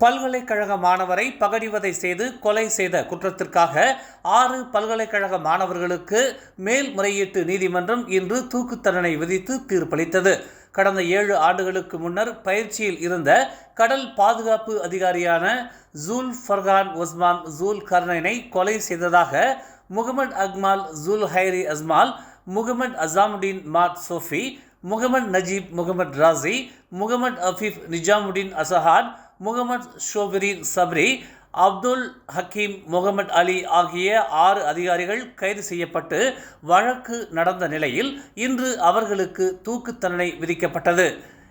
பல்கலைக்கழக மாணவரை பகடிவதை செய்து கொலை செய்த குற்றத்திற்காக ஆறு பல்கலைக்கழக மாணவர்களுக்கு மேல்முறையீட்டு நீதிமன்றம் இன்று தூக்கு தண்டனை விதித்து தீர்ப்பளித்தது. கடந்த ஏழு ஆண்டுகளுக்கு முன்னர் பயிற்சியில் இருந்த கடல் பாதுகாப்பு அதிகாரியான ஜூல் ஃபர்கான் உஸ்மான் ஜூல் கர்னனை கொலை செய்ததாக Muhammad Akmal Zul Hairi Azmal Muhammad Azamuddin Mat Sophy Muhammad Najib Muhammad Razi Muhammad Afif நிஜாமுடீன் அசஹான் Mohammed ஷோபிரின் Sabri Abdul Hakeem Mohammed அலி ஆகிய ஆறு அதிகாரிகள் கைது செய்யப்பட்டு வழக்கு நடந்த நிலையில் இன்று அவர்களுக்கு தூக்கு தண்டனை விதிக்கப்பட்டது.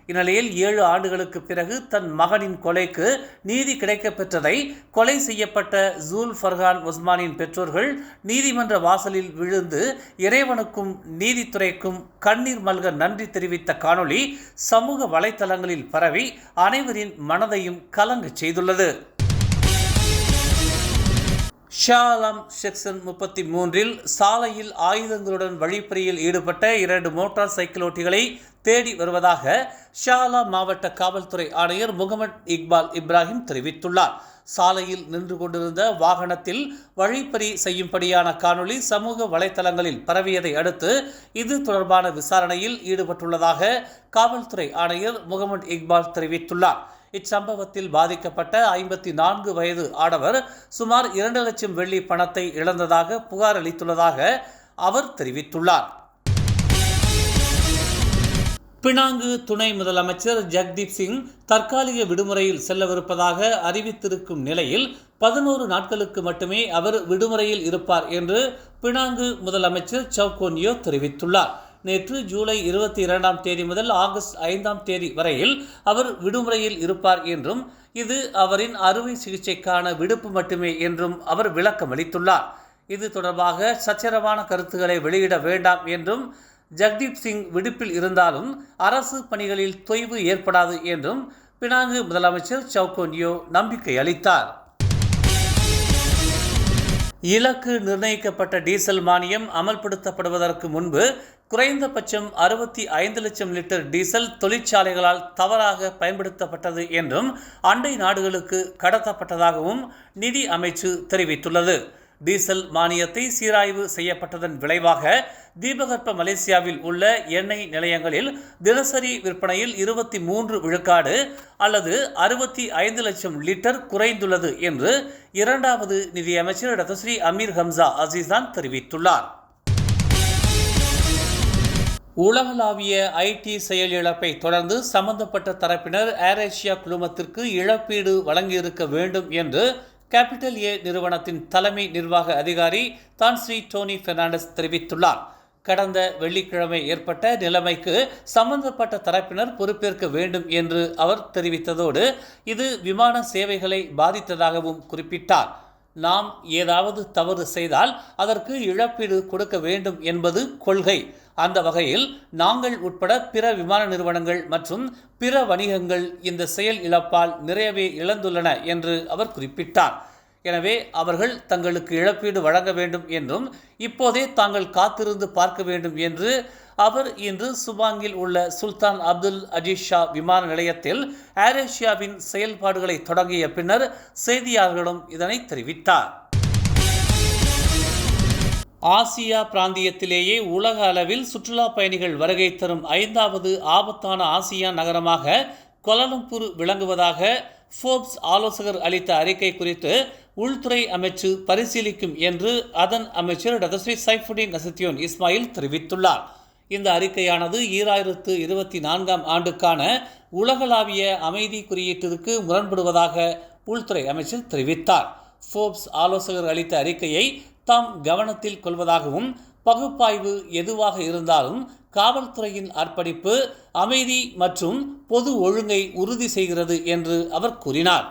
இந்நிலையில் ஏழு ஆண்டுகளுக்கு பிறகு தன் மகனின் கொலைக்கு நீதி கிடைக்கப்பெற்றதை கொலை செய்யப்பட்ட ஜூல் ஃபர்ஹான் உஸ்மானின் பெற்றோர்கள் நீதிமன்ற வாசலில் விழுந்து இறைவனுக்கும் நீதித்துறைக்கும் கண்ணீர் மல்க நன்றி தெரிவித்த காணொளி சமூக வலைத்தளங்களில் பரவி அனைவரின் மனதையும் கலங்கச் செய்துள்ளது. ஷாலாம் செக்ஷன் முப்பத்தி மூன்றில் சாலையில் ஆயுதங்களுடன் வழிப்பறியில் ஈடுபட்ட இரண்டு மோட்டார் சைக்கிள் ஓட்டிகளை தேடி வருவதாக ஷாலா மாவட்ட காவல்துறை ஆணையர் முகமது இக்பால் இப்ராஹிம் தெரிவித்துள்ளார். சாலையில் நின்று கொண்டிருந்த வாகனத்தில் வழிப்பறி செய்யும்படியான காணொளி சமூக வலைத்தளங்களில் பரவியதை அடுத்து இது தொடர்பான விசாரணையில் ஈடுபட்டுள்ளதாக காவல்துறை ஆணையர் முகமது இக்பால் தெரிவித்துள்ளார். இச்சம்பவத்தில் பாதிக்கப்பட்ட ஐம்பத்தி நான்கு வயது ஆடவர் சுமார் இரண்டு லட்சம் வெள்ளி பணத்தை இழந்ததாக புகார் அளித்துள்ளதாக அவர் தெரிவித்துள்ளார். பினாங்கு துணை முதலமைச்சர் ஜக்தீப் சிங் தற்காலிக விடுமுறையில் செல்லவிருப்பதாக அறிவித்திருக்கும் நிலையில் பதினோரு நாட்களுக்கு மட்டுமே அவர் விடுமுறையில் இருப்பார் என்று பினாங்கு முதலமைச்சர் சவுகோன்யோ தெரிவித்துள்ளார். நேற்று ஜூலை இருபத்தி இரண்டாம் தேதி முதல் ஆகஸ்ட் ஐந்தாம் தேதி வரையில் அவர் விடுமுறையில் இருப்பார் என்றும் இது அவரின் அறுவை சிகிச்சைக்கான விடுப்பு மட்டுமே என்றும் அவர் விளக்கம் அளித்துள்ளார் இது தொடர்பாக சச்சரவான கருத்துக்களை வெளியிட வேண்டாம் என்றும் ஜக்தீப் சிங் விடுப்பில் இருந்தாலும் அரசு பணிகளில் தொய்வு ஏற்படாது என்றும் பினாங்கு முதலமைச்சர் சவுகோன்யோ நம்பிக்கை அளித்தார். இலக்கு நிர்ணயிக்கப்பட்ட டீசல் மானியம் அமல்படுத்தப்படுவதற்கு முன்பு குறைந்தபட்சம் அறுபத்தி ஐந்து லட்சம் லிட்டர் டீசல் தொழிற்சாலைகளால் தவறாக பயன்படுத்தப்பட்டது என்றும் அண்டை நாடுகளுக்கு கடத்தப்பட்டதாகவும் நிதி அமைச்சு தெரிவித்துள்ளது. டீசல் மானியத்தை சீராய்வு செய்யப்பட்டதன் விளைவாக தீபகற்ப மலேசியாவில் உள்ள எண்ணெய் நிலையங்களில் தினசரி விற்பனையில் இருபத்தி மூன்று விழுக்காடு அல்லது அறுபத்தி ஐந்து லட்சம் லிட்டர் குறைந்துள்ளது என்று இரண்டாவது நிதியமைச்சர் டத்தஸ்ரீ அமீர் ஹம்சா அசீசான் தெரிவித்துள்ளார். உலகளாவிய ஐடி செயல் இழப்பை தொடர்ந்து சம்பந்தப்பட்ட தரப்பினர் ஏர் ஏசியா குழுமத்திற்கு இழப்பீடு வழங்கியிருக்க வேண்டும் என்று கேபிட்டல் ஏ நிறுவனத்தின் தலைமை நிர்வாக அதிகாரி தான் ஸ்ரீ டோனி பெர்னாண்டஸ் தெரிவித்துள்ளார். கடந்த வெள்ளிக்கிழமை ஏற்பட்ட நிலைமைக்கு சம்பந்தப்பட்ட தரப்பினர் பொறுப்பேற்க வேண்டும் என்று அவர் தெரிவித்ததோடு இது விமான சேவைகளை பாதித்ததாகவும் குறிப்பிட்டார். நாம் ஏதாவது தவறு செய்தால் அதற்கு இழப்பீடு கொடுக்க வேண்டும் என்பது கொள்கை. அந்த வகையில் நாங்கள் உட்பட பிற விமான நிறுவனங்கள் மற்றும் பிற வணிகங்கள் இந்த செயல் இழப்பால் நிறையவே இழந்துள்ளன என்று அவர் குறிப்பிட்டார். எனவே அவர்கள் தங்களுக்கு இழப்பீடு வழங்க வேண்டும் என்றும் இப்போதே தாங்கள் காத்திருந்து பார்க்க வேண்டும் என்று அவர் இன்று சுபாங்கில் உள்ள சுல்தான் அப்துல் அஜீஸ் ஷா விமான நிலையத்தில் ஏரேஷியாவின் செயல்பாடுகளை தொடங்கிய பின்னர் செய்தியாளர்களிடம் இதனை தெரிவித்தார். ஆசியா பிராந்தியத்திலேயே உலக அளவில் சுற்றுலா பயணிகள் வருகை தரும் ஐந்தாவது ஆபத்தான ஆசியா நகரமாக கொலலம்பூர் விளங்குவதாக ஃபோர்ப்ஸ் ஆலோசகர் அளித்த அறிக்கை குறித்து உள்துறை அமைச்சு பரிசீலிக்கும் என்று அதன் அமைச்சர் டதஸ்ரீ சைஃபுடீன் நசத்தியோன் இஸ்மாயில் தெரிவித்துள்ளார். இந்த அறிக்கையானது ஈராயிரத்து இருபத்தி நான்காம் ஆண்டுக்கான உலகளாவிய அமைதி குறியீட்டிற்கு முரண்படுவதாக உள்துறை அமைச்சர் தெரிவித்தார். ஃபோர்ப்ஸ் ஆலோசகர் அளித்த அறிக்கையை தாம் கவனத்தில் கொள்வதாகவும் பகுப்பாய்வு எதுவாக இருந்தாலும் காவல்துறையின் அர்ப்பணிப்பு அமைதி மற்றும் பொது ஒழுங்கை உறுதி செய்கிறது என்று அவர் கூறினார்.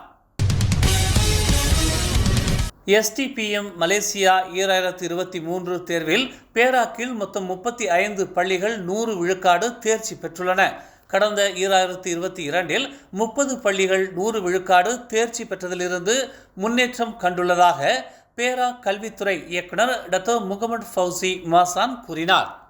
எஸ்டிபிஎம் மலேசியா ஈராயிரத்து இருபத்தி மூன்று தேர்வில் பேராக்கில் மொத்தம் முப்பத்தி ஐந்து பள்ளிகள் நூறு விழுக்காடு தேர்ச்சி பெற்றுள்ளன. கடந்த ஈராயிரத்து இருபத்தி இரண்டில் முப்பது பள்ளிகள் நூறு விழுக்காடு தேர்ச்சி பெற்றதிலிருந்து முன்னேற்றம் கண்டுள்ளதாக பேரா கல்வித்துறை இயக்குனர் டத்தோ முகமது ஃபவுசி மாசான் கூறினார்.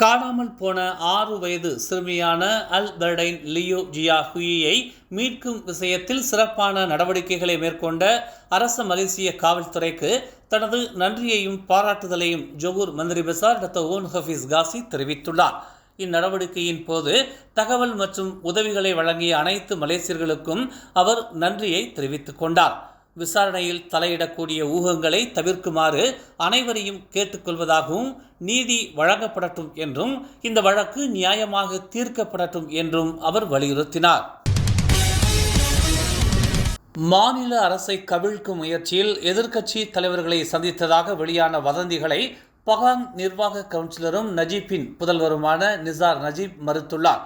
காணாமல் போன ஆறு வயது சிறுமியான அல் பர்டைன் லியோ ஜியா ஹுயியை மீட்கும் விஷயத்தில் சிறப்பான நடவடிக்கைகளை மேற்கொண்ட அரச மலேசிய காவல்துறைக்கு தனது நன்றியையும் பாராட்டுதலையும் Johor Menteri Besar doctor Onn Hafiz Ghazi தெரிவித்துள்ளார். இந்நடவடிக்கையின் போது தகவல் மற்றும் உதவிகளை வழங்கிய அனைத்து மலேசியர்களுக்கும் அவர் நன்றியை தெரிவித்துக் கொண்டார். விசாரணையில் தலையிடக்கூடிய ஊகங்களை தவிர்க்குமாறு அனைவரையும் கேட்டுக்கொள்வதாகவும் நீதி வழங்கப்படட்டும் என்றும் இந்த வழக்கு நியாயமாக தீர்க்கப்படட்டும் என்றும் அவர் வலியுறுத்தினார். மாநில அரசை கவிழ்க்கும் முயற்சியில் எதிர்க்கட்சி தலைவர்களை சந்தித்ததாக வெளியான வதந்திகளை பகாங் நிர்வாக கவுன்சிலரும் நஜீப்பின் புதல்வருமான நிசார் நஜீப் மறுத்துள்ளார்.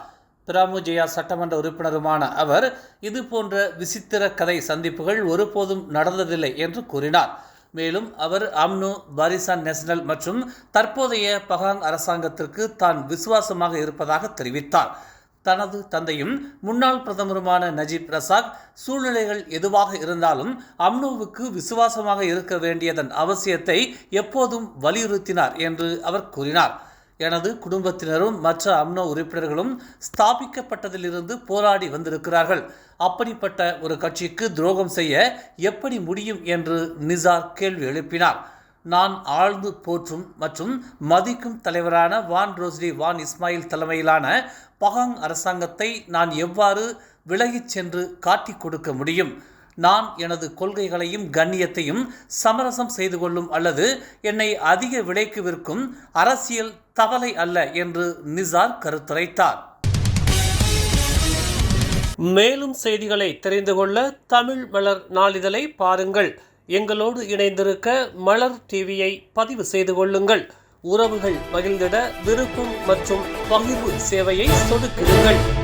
பிராமுஜயா சட்டமன்ற உறுப்பினருமான அவர் இது போன்ற விசித்திர கதை சந்திப்புகள் ஒருபோதும் நடந்ததில்லை என்று கூறினார். மேலும் அவர் அம்னு பாரிசான் நேஷனல் மற்றும் தற்போதைய பகாங் அரசாங்கத்திற்கு தான் விசுவாசமாக இருப்பதாக தெரிவித்தார். தனது தந்தையும் முன்னாள் பிரதமருமான நஜீப் ரசாக் சூழ்நிலைகள் எதுவாக இருந்தாலும் அம்னோவுக்கு விசுவாசமாக இருக்க வேண்டியதன் அவசியத்தை எப்போதும் வலியுறுத்தினார் என்று அவர் கூறினார். எனது குடும்பத்தினரும் மற்ற அம்னோ உறுப்பினர்களும் ஸ்தாபிக்கப்பட்டதிலிருந்து போராடி வந்திருக்கிறார்கள். அப்படிப்பட்ட ஒரு கட்சிக்கு துரோகம் செய்ய எப்படி முடியும் என்று நிசார் கேள்வி எழுப்பினார். நான் ஆழ்ந்து போற்றும் மற்றும் மதிக்கும் தலைவரான வான் ரோஸ்லி வான் இஸ்மாயில் தலைமையிலான பகாங் அரசாங்கத்தை நான் எவ்வாறு விலகிச் சென்று காட்டிக் கொடுக்க முடியும்? நான் எனது கொள்கைகளையும் கண்ணியத்தையும் சமரசம் செய்து கொள்ளும் அல்லது என்னை அதிக விலைக்கு விற்கும் அரசியல் தவலை அல்ல என்று நிசார் கருத்துரைத்தார். மேலும் செய்திகளை தெரிந்து கொள்ள தமிழ் மலர் நாளிதழை பாருங்கள். எங்களோடு இணைந்திருக்க மலர் டிவியை பதிவு செய்து கொள்ளுங்கள். உறவுகள் மகிழ்ந்திட விருப்பம் மற்றும் பகிர்வு சேவையை சொடுக்குங்கள்